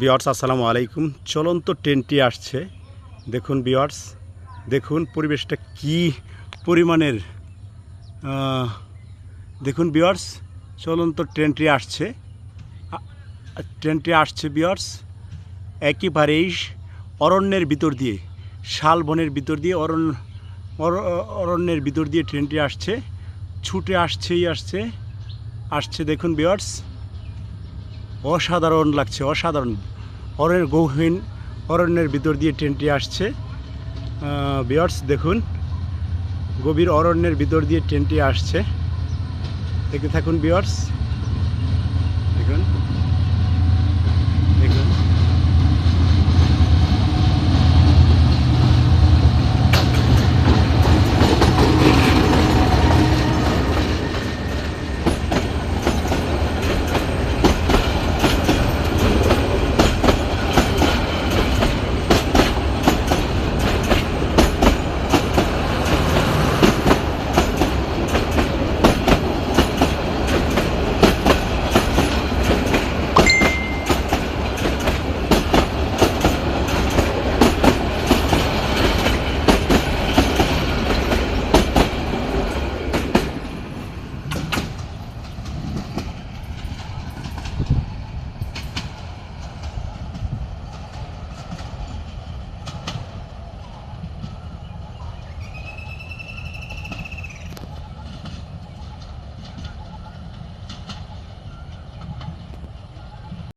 বিয়ার্স আসসালামু আলাইকুম। চলন্ত ট্রেনটি আসছে। দেখুন বিয়ার্স দেখুন পরিবেশটা কি পরিমাণের। দেখুন বিয়ার্স চলন্ত ট্রেনটি আসছে। ট্রেনটি আসছে বিয়ার্স একেবারেই অরণ্যের ভিতর দিয়ে শাল বনের ভিতর দিয়ে, অরণ্য, অর- অরণ্যের ভিতর দিয়ে ট্রেনটি আসছে। ছুটে আসছেই আসছে। আসছে, দেখুন বিয়ার্স অসাধারণ লাগছে, অসাধারণ। অরণ্যের গৌহীন, অরণ্যের ভিতর দিয়ে ট্রেনটি আসছে। বিয়ার্স দেখুন, গভীর অরণ্যের ভিতর দিয়ে ট্রেনটি আসছে। দেখতে থাকুন বিয়ার্স